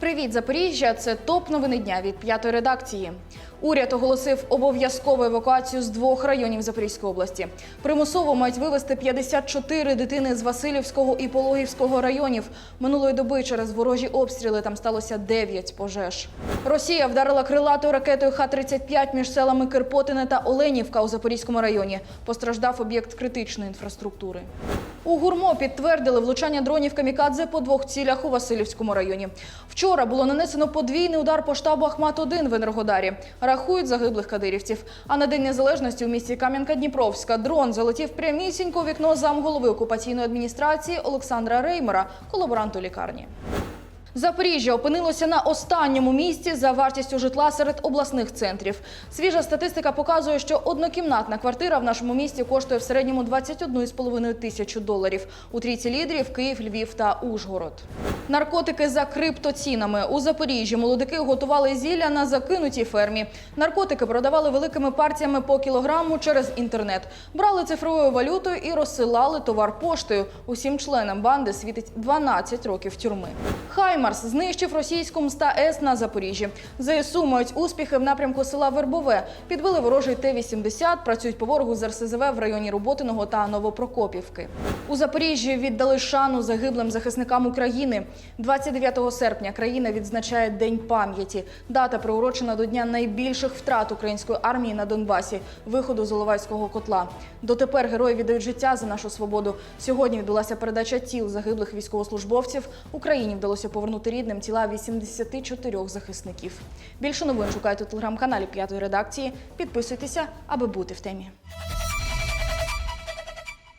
Привіт, Запоріжжя! Це топ новини дня від п'ятої редакції. Уряд оголосив обов'язкову евакуацію з двох районів Запорізької області. Примусово мають вивезти 54 дитини з Васильівського і Пологівського районів. Минулої доби через ворожі обстріли там сталося 9 пожеж. Росія вдарила крилатою ракетою Х-35 між селами Кирпотине та Оленівка у Запорізькому районі. Постраждав об'єкт критичної інфраструктури. У гурмо підтвердили влучання дронів камікадзе по двох цілях у Васильівському районі. Вчора було нанесено подвійний удар по штабу Ахмат-1 в Енергодарі. Рахують загиблих кадирівців. А на День Незалежності у місті Кам'янка-Дніпровська дрон залетів прямісінько у вікно замголови окупаційної адміністрації Олександра Реймера, колаборанту лікарні. Запоріжжя опинилося на останньому місці за вартістю житла серед обласних центрів. Свіжа статистика показує, що однокімнатна квартира в нашому місті коштує в середньому 21,5 тисячу доларів. У трійці лідерів Київ, Львів та Ужгород. Наркотики за криптоцінами у Запоріжжі. Молодики готували зілля на закинутій фермі. Наркотики продавали великими партіями по кілограму через інтернет. Брали цифровою валютою і розсилали товар поштою. Усім членам банди світить 12 років тюрми. Хаймарс знищив російську МСТА-С на Запоріжжі. ЗСУ мають успіхи в напрямку села Вербове. Підбили ворожий Т-80, працюють по ворогу з РСЗВ в районі Роботиного та Новопрокопівки. У Запоріжжі віддали шану загиблим захисникам України. 29 серпня країна відзначає День пам'яті. Дата приурочена до дня найбільших втрат української армії на Донбасі, виходу з Іловайського котла. Дотепер герої віддають життя за нашу свободу. Сьогодні відбулася передача тіл загиблих військовослужбовців. Україні вдалося повернути рідним тіла 84 захисників. Більше новин шукайте у телеграм-каналі п'ятої редакції. Підписуйтеся, аби бути в темі.